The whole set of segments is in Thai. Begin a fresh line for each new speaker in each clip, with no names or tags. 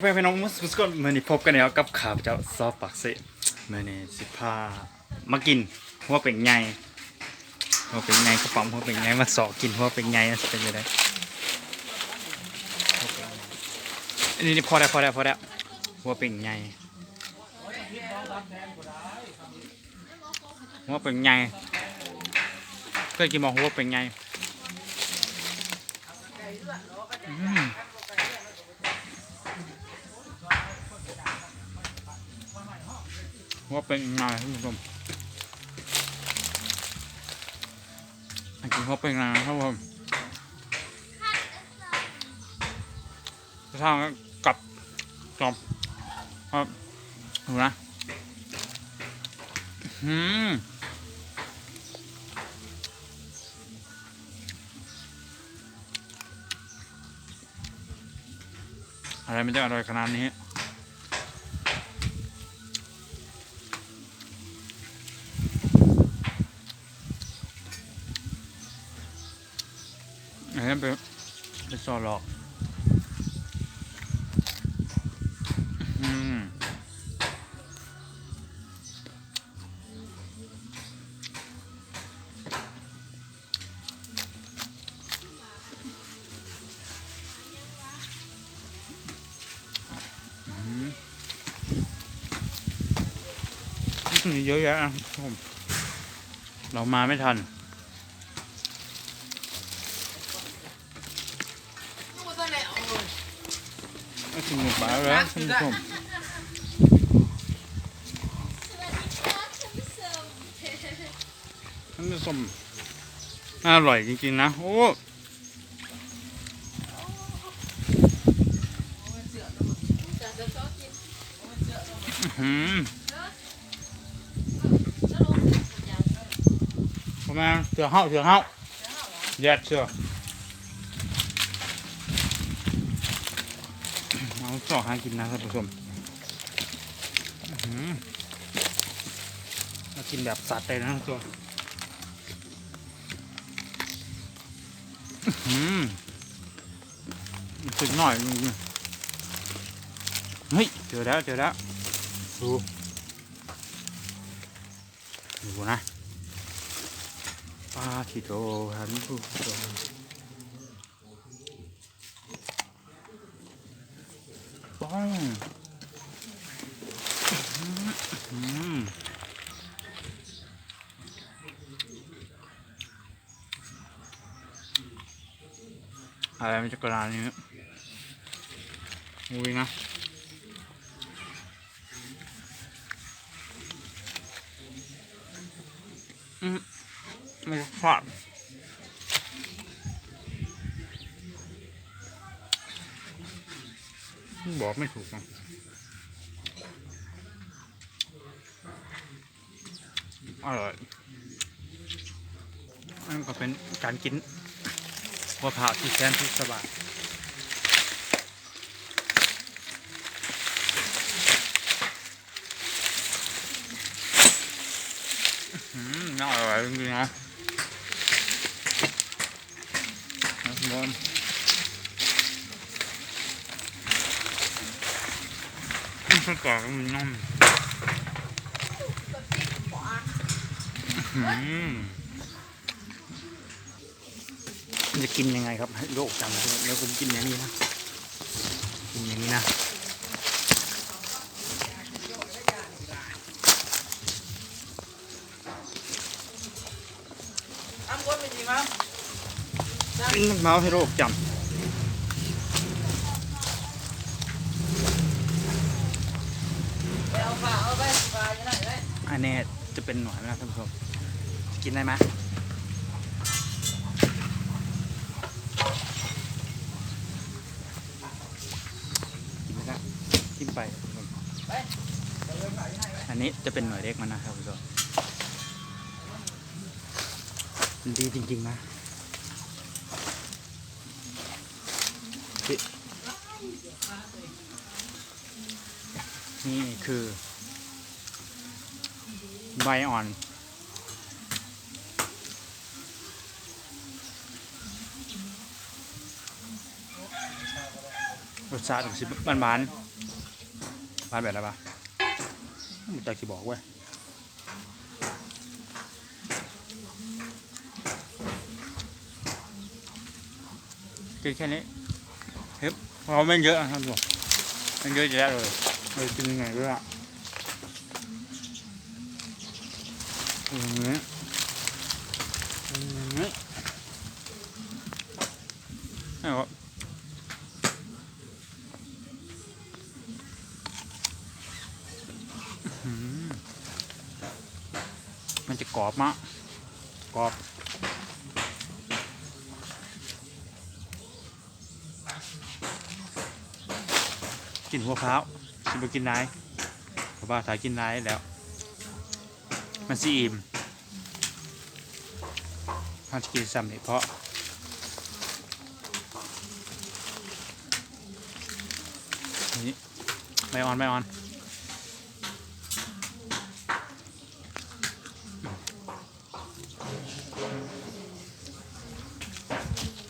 เพื่อนพี่น้องมุสกุสกอนมื่อนี้พบกันแล้วกับข้าพเจ้าซอปักเซมื่อนี้สิพามากินหัวเป็งไงหัวเป็งไงกระป๋องหัวเป็งไงมาสอกินหัวเป็งไงจะเป็นยังไงอันนี้นี่พอแล้วพอแล้วพอแล้วหัวเป็งไงหัวเป็งไงเคยกินบอกหัวเป็งไงอืม ว่าเป็นยังไงท่านผู้ชมอันนี้ว่าเป็นยังไงครับผมทางกับจอมครับดูนะอืมอะไรมันจะอร่อยขนาดนี้ เป็นซอหลอกอืมอืมนี่เยอะแยะนะครับผมเรามาไม่ทัน ก็ถึงหมดบาแล้วท่านผู้ชมท่านผู้ชมน่าอร่อยจริงๆนะ โอ้อื้อหือประมาณเสือเห่าเสือเห่าแยดเสือ เอาสอหากินนะท่านผู้ชมมากินแบบสัตว์เลยนะตัวอื้อหือถึงหน่อยเฮ้ยเจอแล้วเจอแล้วดูดูนะปลาทิโตท่านผู้ชม องอะไรมันจะกระดานนี้อุ้ยนะอืมไม่พลา บอกไม่ถูกนะอร่อยอันก็เป็นการกินมะพร้าที่แสนที่สบายน่าอร่อยจริงๆนะนะทุกคนไส้กรอกมันนุ่มอืมจะกินยังไงครับให้โลกจำเลยแล้วผมกินอย่างนี้นะ กินอย่างนี้นะ
ăn quân mình gì mà
กินมะพร้าวให้โลกจ
đeo
อันนี้จะเป็นหน่อยไหมครับท่านผู้ชมกินได้ไหมกินไม่ได้กินไปครับท่านผู้ชมอันนี้จะเป็นหน่วยเล็กมันนะครับท่านผู้ชมดีจริงๆนะนี่คือ ใบอ่อน รสชาติของสิบานๆพานแบบอะไรปะมันจะกี่บอกเว้ยกินแค่นี้เฮ้ยเราไม่เยอะนะครับทุกคนไม่เยอะแยะเลยเลยกินยังไงด้วยอะ อย่างนี้อย่างนี้ไม่เอาอื้อหือมันจะกรอบมากกรอบกินหัวพร้าวกินไปกินนายเพราะว่าถ้ากินนายแล้ว มันสิอิ่มถ้าจะกินซ้ำนี่เพราะนี่ไม่ออนไม่ออน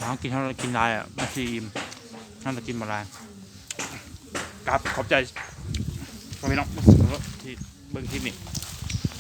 น้องกินเท่ากินได้อะมันสิอิ่มน่าจะกินมาลายครับขอบใจพี่น้องที่เบิ่งคลิปนี้